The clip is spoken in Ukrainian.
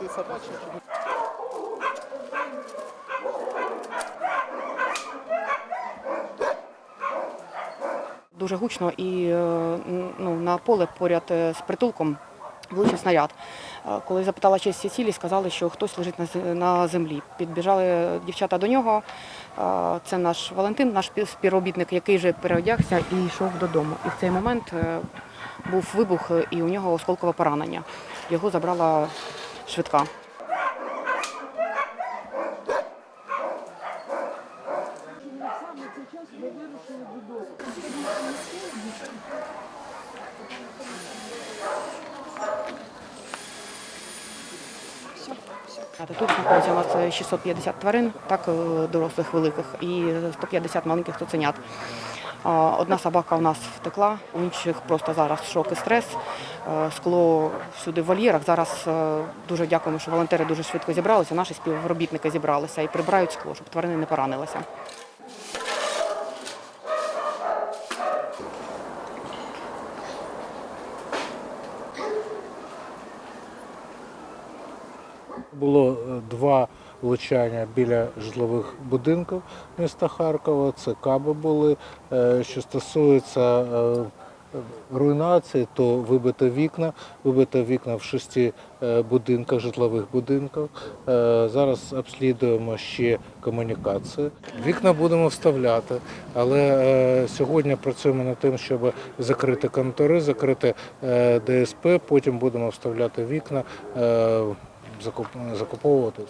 Ти собачий? Дуже гучно і е, ну, на поле поряд е, з притулком влучив снаряд. Е, Коли запитала честь всі цілі, сказали, що хтось лежить на землі. Підбіжали дівчата до нього. Це наш Валентин, наш співробітник, який вже переодягся і йшов додому. І в цей момент був вибух, і у нього осколкове поранення. Його забрала швидка. Тут знаходиться у нас 650 тварин, так е, дорослих великих, і 150 маленьких цуценят. Одна собака у нас втекла, у інших просто зараз шок і стрес. Е, Скло всюди в вольєрах. Зараз е, дуже дякуємо, що волонтери дуже швидко зібралися. Наші співробітники зібралися і прибирають скло, щоб тварини не поранилися. Було е, два влучання біля житлових будинків міста Харкова. Це каби були. Е, Що стосується е, руйнації, то вибито вікна, вибито вікна в шести будинках, житлових будинках. Зараз обслідуємо ще комунікації. Вікна будемо вставляти, але сьогодні працюємо над тим, щоб закрити контори, закрити ДСП. Потім будемо вставляти вікна. Закуп- закуповувати.